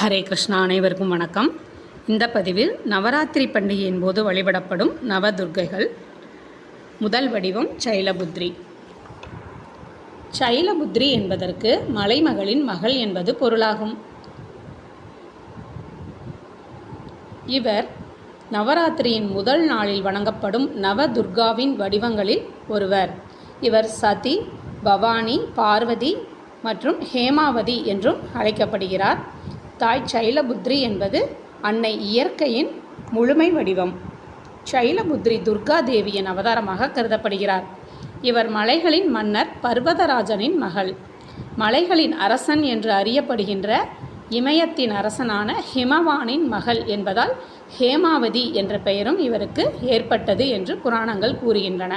ஹரே கிருஷ்ணா அனைவருக்கும் வணக்கம். இந்த பதிவில் நவராத்திரி பண்டிகையின் போது வழிபடப்படும் நவதுர்க்கைகள் முதல் வடிவம் சைலபுத்ரி. சைலபுத்ரி என்பதற்கு மலைமகளின் மகள் என்பது பொருளாகும். இவர் நவராத்திரியின் முதல் நாளில் வணங்கப்படும் நவதுர்காவின் வடிவங்களில் ஒருவர். இவர் சதி பவானி பார்வதி மற்றும் ஹேமாவதி என்றும் அழைக்கப்படுகிறார். தாய் சைலபுத்ரி என்பது அன்னை இயற்கையின் முழுமை வடிவம். சைலபுத்ரி துர்கா தேவியின் அவதாரமாக கருதப்படுகிறார். இவர் மலைகளின் மன்னர் பர்வதராஜனின் மகள். மலைகளின் அரசன் என்று அறியப்படுகின்ற இமயத்தின் அரசனான ஹிமவானின் மகள் என்பதால் ஹேமாவதி என்ற பெயரும் இவருக்கு ஏற்பட்டது என்று புராணங்கள் கூறுகின்றன.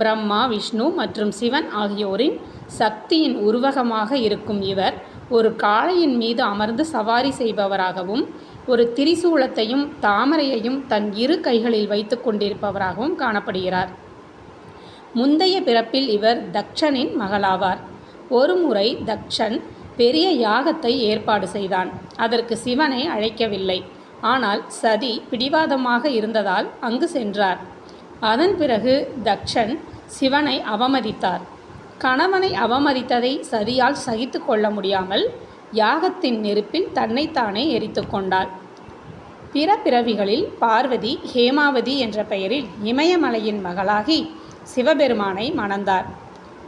பிரம்மா விஷ்ணு மற்றும் சிவன் ஆகியோரின் சக்தியின் உருவகமாக இருக்கும் இவர் ஒரு காளையின் மீது அமர்ந்து சவாரி செய்பவராகவும் ஒரு திரிசூலத்தையும் தாமரையையும் தன் இரு கைகளில் வைத்து கொண்டிருப்பவராகவும் காணப்படுகிறார். முந்தைய பிறப்பில் இவர் தக்ஷனின் மகளாவார். ஒருமுறை தக்ஷன் பெரிய யாகத்தை ஏற்பாடு செய்தான். அதற்கு சிவனை அழைக்கவில்லை. ஆனால் சதி பிடிவாதமாக இருந்ததால் அங்கு சென்றார். அதன் பிறகு தக்ஷன் சிவனை அவமதித்தார். கணவனை அவமதித்ததை சதியால் சகித்து கொள்ள முடியாமல் யாகத்தின் நெருப்பில் தன்னைத்தானே எரித்து கொண்டாள். பிற பிறவிகளில் பார்வதி ஹேமாவதி என்ற பெயரில் இமயமலையின் மகளாகி சிவபெருமானை மணந்தார்.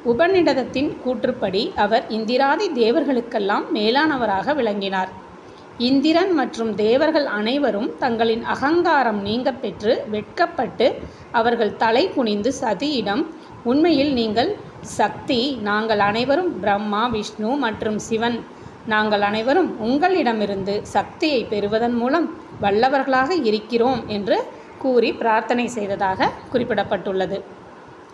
உபநிடதத்தின் கூற்றுப்படி அவர் இந்திராதி தேவர்களுக்கெல்லாம் மேலானவராக விளங்கினார். இந்திரன் மற்றும் தேவர்கள் அனைவரும் தங்களின் அகங்காரம் நீங்க பெற்று வெட்கப்பட்டு அவர்கள் தலை குனிந்து சதியிடம் உண்மையில் நீங்கள் சக்தி நாங்கள் அனைவரும் பிரம்மா விஷ்ணு மற்றும் சிவன். நாங்கள் அனைவரும் உங்களிடமிருந்து சக்தியை பெறுவதன் மூலம் வல்லவர்களாக இருக்கிறோம் என்று கூறி பிரார்த்தனை செய்ததாக குறிப்பிடப்பட்டுள்ளது.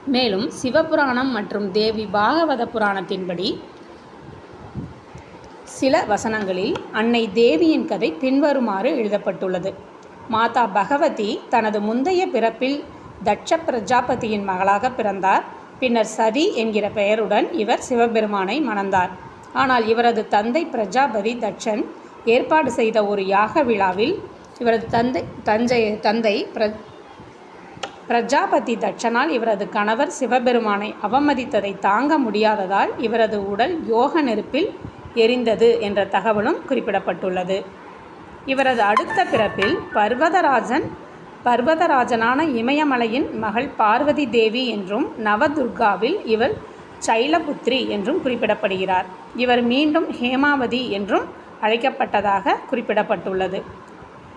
மேலும் சிவபுராணம் மற்றும் தேவி பாகவத புராணத்தின்படி சில வசனங்களில் அன்னை தேவியின் கதை பின்வருமாறு எழுதப்பட்டுள்ளது. மாதா பகவதி தனது முந்தைய பிறப்பில் தட்ச பிரஜாபதியின் மகளாக பிறந்தார். பின்னர் சதி என்கிற பெயருடன் இவர் சிவபெருமானை மணந்தார். ஆனால் இவரது தந்தை பிரஜாபதி தட்சன் ஏற்பாடு செய்த ஒரு யாக விழாவில் இவரது தந்தை தஞ்சை தந்தை பிர பிரஜாபதி தட்சனால் இவரது கணவர் சிவபெருமானை அவமதித்ததை தாங்க முடியாததால் இவரது உடல் யோக நெருப்பில் எரிந்தது என்ற தகவலும் குறிப்பிடப்பட்டுள்ளது. இவரது அடுத்த பிறப்பில் பர்வதராஜன் பர்வதராஜனான இமயமலையின் மகள் பார்வதி தேவி என்றும் நவதுர்காவில் இவர் சைலபுத்ரி என்றும் குறிப்பிடப்படுகிறார். இவர் மீண்டும் ஹேமாவதி என்றும் அழைக்கப்பட்டதாக குறிப்பிடப்பட்டுள்ளது.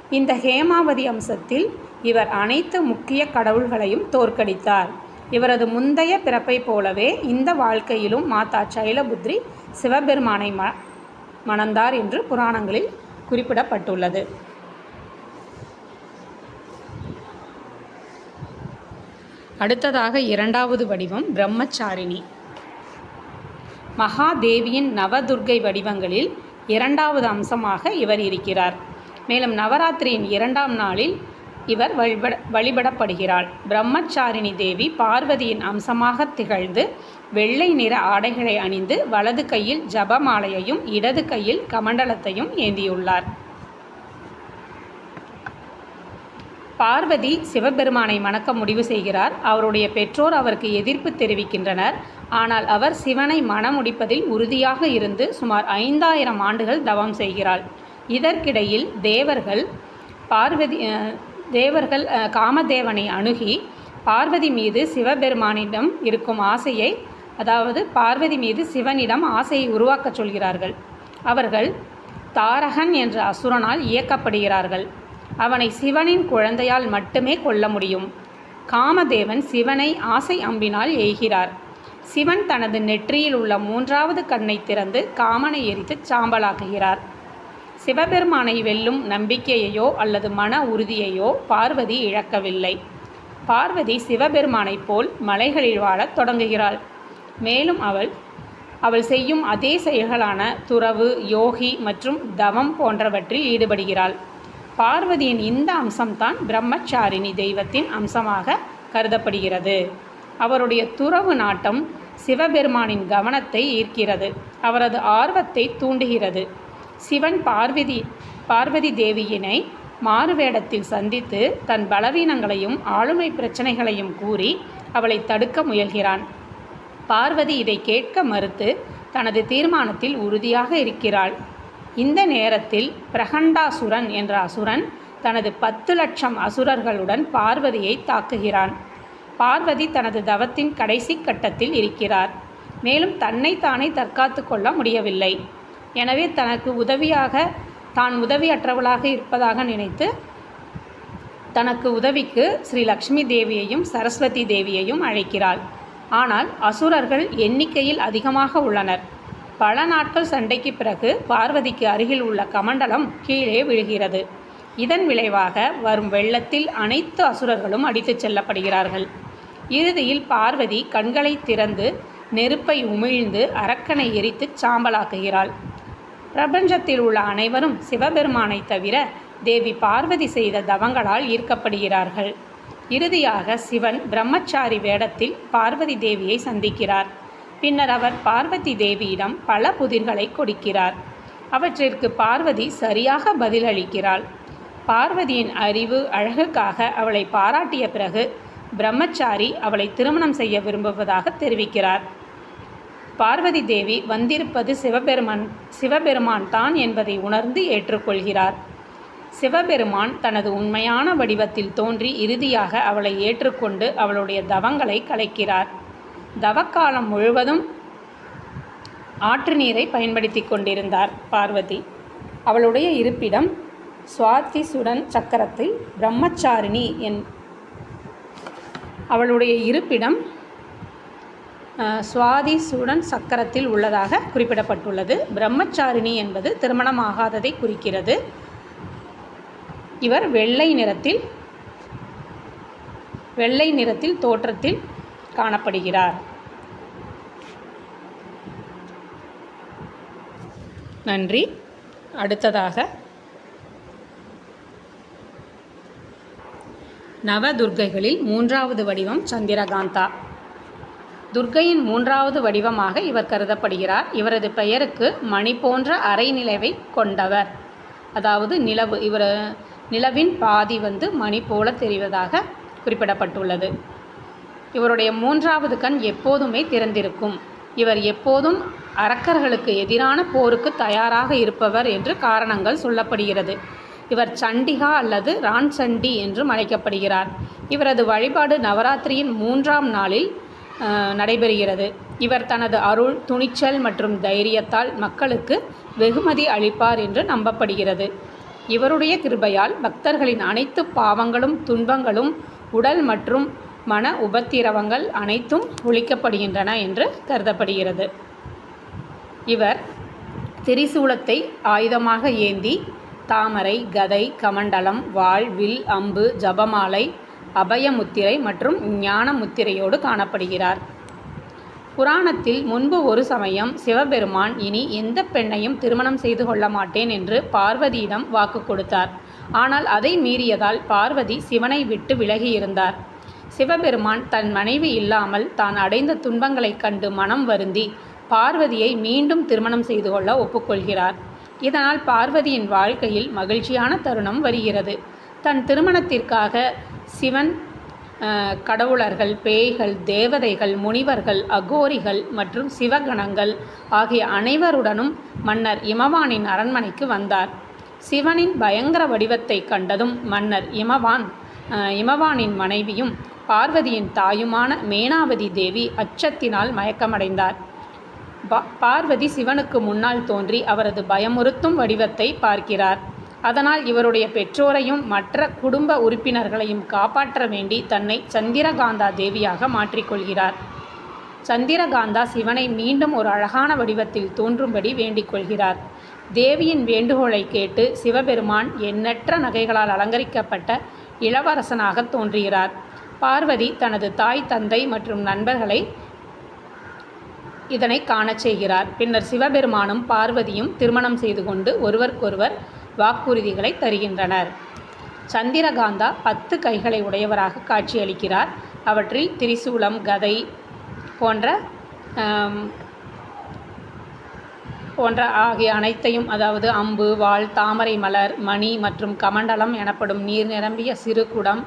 இந்த ஹேமாவதி அம்சத்தில் இவர் அனைத்து முக்கிய கடவுள்களையும் தோற்கடித்தார். இவரது முந்தைய பிறப்பை போலவே இந்த வாழ்க்கையிலும் மாதா சைலபுத்ரி சிவபெருமானை ம மணந்தார் என்று புராணங்களில் குறிப்பிடப்பட்டுள்ளது. அடுத்ததாக இரண்டாவது வடிவம் பிரம்மச்சாரிணி. மகாதேவியின் நவதுர்கை வடிவங்களில் இரண்டாவது அம்சமாக இவர் இருக்கிறார். மேலும் நவராத்திரியின் இரண்டாம் நாளில் இவர் வழிபட வழிபடப்படுகிறாள். பிரம்மச்சாரிணி தேவி பார்வதியின் அம்சமாக திகழ்ந்து வெள்ளை நிற ஆடைகளை அணிந்து வலது கையில் ஜபமாலையையும் இடது கையில் கமண்டலத்தையும் ஏந்தியுள்ளார். பார்வதி சிவபெருமானை மணக்க முடிவு செய்கிறார். அவருடைய பெற்றோர் அவருக்கு எதிர்ப்பு தெரிவிக்கின்றனர். ஆனால் அவர் சிவனை மணமுடிப்பதில் உறுதியாக இருந்து சுமார் ஐந்தாயிரம் ஆண்டுகள் தவம் செய்கிறாள் இதற்கிடையில் தேவர்கள் பார்வதி தேவர்கள் காமதேவனை அணுகி பார்வதி மீது சிவபெருமானிடம் இருக்கும் ஆசையை அதாவது பார்வதி மீது சிவனிடம் ஆசையை உருவாக்கச் சொல்கிறார்கள். அவர்கள் தாரகன் என்ற அசுரனால் இயக்கப்படுகிறார்கள். அவனை சிவனின் குழந்தையால் மட்டுமே கொல்ல முடியும். காமதேவன் சிவனை ஆசை அம்பினால் எய்கிறார். சிவன் தனது நெற்றியில் உள்ள மூன்றாவது கண்ணை திறந்து காமனை எரித்து சாம்பலாக்குகிறார். சிவபெருமானை வெல்லும் நம்பிக்கையையோ அல்லது மன உறுதியையோ பார்வதி இழக்கவில்லை. பார்வதி சிவபெருமானைப் போல் மலைகளில் வாழத் தொடங்குகிறாள். மேலும் அவள் அவள் செய்யும் அதே செயல்களான துறவு யோகி மற்றும் தவம் போன்றவற்றில் ஈடுபடுகிறாள். பார்வதியின் இந்த அம்சம்தான் பிரம்மச்சாரிணி தெய்வத்தின் அம்சமாக கருதப்படுகிறது. அவருடைய துறவு நாட்டம் சிவபெருமானின் கவனத்தை ஈர்க்கிறது. அவரது ஆர்வத்தை தூண்டுகிறது. சிவன் பார்வதி பார்வதி தேவியினை மாறுவேடத்தில் சந்தித்து தன் பலவீனங்களையும் ஆளுமை பிரச்சனைகளையும் கூறி அவளை தடுக்க முயல்கிறான். பார்வதி இதை கேட்க மறுத்து தனது தீர்மானத்தில் உறுதியாக இருக்கிறாள். இந்த நேரத்தில் பிரகண்டாசுரன் என்ற அசுரன் தனது பத்து லட்சம் அசுரர்களுடன் பார்வதியை தாக்குகிறான். பார்வதி தனது தவத்தின் கடைசி கட்டத்தில் இருக்கிறார். மேலும் தன்னை தானே தற்காத்து கொள்ள முடியவில்லை. எனவே தனக்கு உதவியாக தான் உதவியற்றவளாக இருப்பதாக நினைத்து தனக்கு உதவிக்கு ஸ்ரீ லக்ஷ்மி தேவியையும் சரஸ்வதி தேவியையும் அழைக்கிறாள். ஆனால் அசுரர்கள் எண்ணிக்கையில் அதிகமாக உள்ளனர். பல நாட்கள் சண்டைக்கு பிறகு பார்வதிக்கு அருகில் உள்ள கமண்டலம் கீழே விழுகிறது. இதன் விளைவாக வரும் வெள்ளத்தில் அனைத்து அசுரர்களும் அடித்துச் செல்லப்படுகிறார்கள். இறுதியில் பார்வதி கண்களை திறந்து நெருப்பை உமிழ்ந்து அரக்கனை எரித்து சாம்பலாக்குகிறாள். பிரபஞ்சத்தில் உள்ள அனைவரும் சிவபெருமானை தவிர தேவி பார்வதி செய்த தவங்களால் ஈர்க்கப்படுகிறார்கள். இறுதியாக சிவன் பிரம்மச்சாரி வேடத்தில் பார்வதி தேவியை சந்திக்கிறார். பின்னர் அவர் பார்வதி தேவியிடம் பல புதிர்களை கொடுக்கிறார். அவற்றிற்கு பார்வதி சரியாக பதிலளிக்கிறாள். பார்வதியின் அறிவு அழகுக்காக அவளை பாராட்டிய பிறகு பிரம்மச்சாரி அவளை திருமணம் செய்ய விரும்புவதாக தெரிவிக்கிறார். பார்வதி தேவி வந்திருப்பது சிவபெருமான் சிவபெருமான் தான் என்பதை உணர்ந்து ஏற்றுக்கொள்கிறார். சிவபெருமான் தனது உண்மையான வடிவத்தில் தோன்றி இறுதியாக அவளை ஏற்றுக்கொண்டு அவளுடைய தவங்களை கலைக்கிறார். தவக்காலம் முழுவதும் ஆற்று நீரை பயன்படுத்தி கொண்டிருந்தார் பார்வதி. அவளுடைய இருப்பிடம் சுவாதி சுடன் சக்கரத்தில் பிரம்மச்சாரிணி என் அவளுடைய இருப்பிடம் சுவாதி சுடன் சக்கரத்தில் உள்ளதாக குறிப்பிடப்பட்டுள்ளது. பிரம்மச்சாரிணி என்பது திருமணமாகாததை குறிக்கிறது. இவர் வெள்ளை நிறத்தில் வெள்ளை நிறத்தில் தோற்றத்தில் காணப்படுகிறார். நன்றி. அடுத்ததாக நவதுர்க்கைகளில் மூன்றாவது வடிவம் சந்திரகாந்தா. துர்க்கையின் மூன்றாவது வடிவமாக இவர் கருதப்படுகிறார். இவரது பெயருக்கு மணி போன்ற அரைநிலவை கொண்டவர். அதாவது நிலவு இவர் நிலவின் பாதி வந்து மணி போல தெரிவதாக குறிப்பிடப்பட்டுள்ளது. இவருடைய மூன்றாவது கண் எப்போதுமே திறந்திருக்கும். இவர் எப்போதும் அரக்கர்களுக்கு எதிரான போருக்கு தயாராக இருப்பவர் என்று காரணங்கள் சொல்லப்படுகிறது. இவர் சண்டிகா அல்லது ரான் சண்டி என்றும் அழைக்கப்படுகிறார். இவரது வழிபாடு நவராத்திரியின் மூன்றாம் நாளில் நடைபெறுகிறது. இவர் தனது அருள் துணிச்சல் மற்றும் தைரியத்தால் மக்களுக்கு வெகுமதி அளிப்பார் என்று நம்பப்படுகிறது. இவருடைய கிருபையால் பக்தர்களின் அனைத்து பாவங்களும் துன்பங்களும் உடல் மற்றும் மன உபத்திரவங்கள் அனைத்தும் ஒழிக்கப்படுகின்றன என்று கருதப்படுகிறது. இவர் திரிசூலத்தை ஆயுதமாக ஏந்தி தாமரை கதை கமண்டலம் வாள் வில் அம்பு ஜபமாலை அபயமுத்திரை மற்றும் ஞான முத்திரையோடு காணப்படுகிறார். புராணத்தில் முன்பு ஒரு சமயம் சிவபெருமான் இனி எந்த பெண்ணையும் திருமணம் செய்து கொள்ள மாட்டேன் என்று பார்வதியிடம் வாக்கு கொடுத்தார். ஆனால் அதை மீறியதால் பார்வதி சிவனை விட்டு விலகியிருந்தார். சிவபெருமான் தன் மனைவி இல்லாமல் தான் அடைந்த துன்பங்களைக் கண்டு மனம் வருந்தி பார்வதியை மீண்டும் திருமணம் செய்து கொள்ள ஒப்புக்கொள்கிறார். இதனால் பார்வதியின் வாழ்க்கையில் மகிழ்ச்சியான தருணம் வருகிறது. தன் திருமணத்திற்காக சிவன் கடவுளர்கள் பேய்கள் தேவதைகள் முனிவர்கள் அகோரிகள் மற்றும் சிவகணங்கள் ஆகிய அனைவருடனும் மன்னர் இமவானின் அரண்மனைக்கு வந்தார். சிவனின் பயங்கர வடிவத்தை கண்டதும் மன்னர் இமவான் இமவானின் மனைவியும் பார்வதியின் தாயுமான மேனாவதி தேவி அச்சத்தினால் மயக்கமடைந்தார். பார்வதி சிவனுக்கு முன்னால் தோன்றி அவரது பயமுறுத்தும் வடிவத்தை பார்க்கிறார். அதனால் இவருடைய பெற்றோரையும் மற்ற குடும்ப உறுப்பினர்களையும் காப்பாற்ற வேண்டி தன்னை சந்திரகாந்தா தேவியாக மாற்றிக்கொள்கிறார். சந்திரகாந்தா சிவனை மீண்டும் ஒரு அழகான வடிவத்தில் தோன்றும்படி வேண்டிக் கொள்கிறார். தேவியின் வேண்டுகோளை கேட்டு சிவபெருமான் எண்ணற்ற நகைகளால் அலங்கரிக்கப்பட்ட இளவரசனாக தோன்றுகிறார். பார்வதி தனது தாய் தந்தை மற்றும் நண்பர்களை இதனை காணச் செய்கிறார். பின்னர் சிவபெருமானும் பார்வதியும் திருமணம் செய்து கொண்டு ஒருவருக்கொருவர் வாக்குறுதிகளை தருகின்றனர். சந்திரகாந்தா பத்து கைகளை உடையவராக காட்சியளிக்கிறார். அவற்றில் திரிசூலம் கதை போன்ற போன்ற ஆகிய அனைத்தையும் அதாவது அம்பு வாள் தாமரை மலர் மணி மற்றும் கமண்டலம் எனப்படும் நீர் நிரம்பிய சிறு குடம்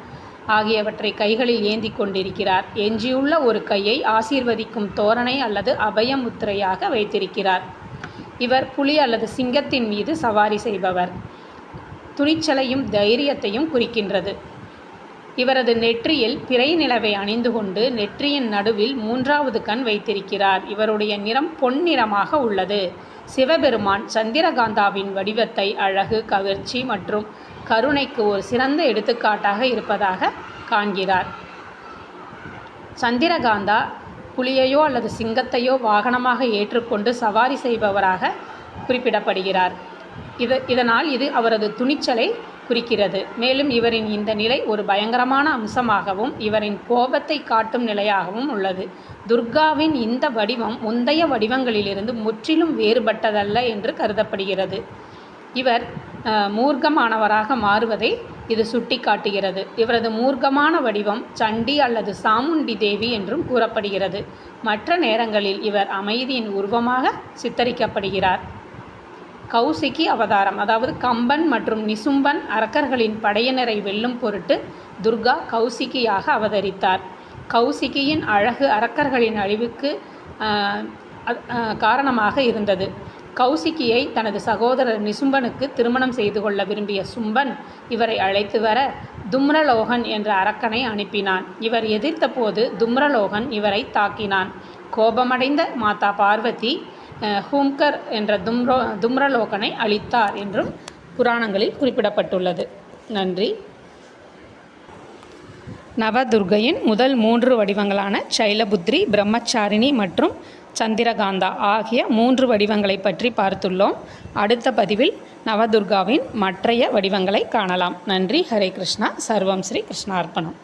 ஆகியவற்றை கைகளில் ஏந்தி கொண்டிருக்கிறார். எஞ்சியுள்ள ஒரு கையை ஆசீர்வதிக்கும் தோரணை அல்லது அபய முத்திரையாக வைத்திருக்கிறார். இவர் புலி அல்லது சிங்கத்தின் மீது சவாரி செய்பவர். துணிச்சலையும் தைரியத்தையும் குறிக்கின்றது. இவரது நெற்றியில் பிறை நிலவை அணிந்து கொண்டு நெற்றியின் நடுவில் மூன்றாவது கண் வைத்திருக்கிறார். இவருடைய நிறம் பொன்னிறமாக உள்ளது. சிவபெருமான் சந்திரகாந்தாவின் வடிவத்தை அழகு கவர்ச்சி மற்றும் கருணைக்கு ஒரு சிறந்த எடுத்துக்காட்டாக இருப்பதாக காண்கிறார். சந்திரகாந்தா புலியையோ அல்லது சிங்கத்தையோ வாகனமாக ஏற்றுக்கொண்டு சவாரி செய்பவராக குறிப்பிடப்படுகிறார். இது இதனால் இது அவரது துணிச்சலை குறிக்கிறது. மேலும் இவரின் இந்த நிலை ஒரு பயங்கரமான அம்சமாகவும் இவரின் கோபத்தை காட்டும் நிலையாகவும் உள்ளது. துர்காவின் இந்த வடிவம் முந்தைய வடிவங்களிலிருந்து முற்றிலும் வேறுபட்டதல்ல என்று கருதப்படுகிறது. இவர் மூர்க்கமானவராக மாறுவதை இது சுட்டிக்காட்டுகிறது. இவரது மூர்க்கமான வடிவம் சண்டி அல்லது சாமுண்டி தேவி என்றும் கூறப்படுகிறது. மற்ற நேரங்களில் இவர் அமைதியின் உருவமாக சித்தரிக்கப்படுகிறார். கௌசிகி அவதாரம். அதாவது கம்பன் மற்றும் நிசும்பன் அரக்கர்களின் படையினரை வெல்லும் பொருட்டு துர்கா கௌசிகியாக அவதரித்தார். கௌசிகியின் அழகு அரக்கர்களின் அழிவுக்கு காரணமாக இருந்தது. கௌசிகியை தனது சகோதரர் நிசும்பனுக்கு திருமணம் செய்து கொள்ள விரும்பிய சும்பன் இவரை அழைத்து வர தும்ரலோகன் என்ற அரக்கனை அனுப்பினான். இவர் எதிர்த்தபோது தும்ரலோகன் இவரை தாக்கினான். கோபமடைந்த மாதா பார்வதி ஹூம்கர் என்ற தும்ரோ தும்ரலோகனை அளித்தார் என்றும் புராணங்களில் குறிப்பிடப்பட்டுள்ளது. நன்றி. நவதுர்கையின் முதல் மூன்று வடிவங்களான சைலபுத்ரி பிரம்மச்சாரிணி மற்றும் சந்திரகாந்தா ஆகிய மூன்று வடிவங்களை பற்றி பார்த்துள்ளோம். அடுத்த பதிவில் நவதுர்காவின் மற்றைய வடிவங்களை காணலாம். நன்றி. ஹரே கிருஷ்ணா. சர்வம் ஸ்ரீ கிருஷ்ணார்ப்பணம்.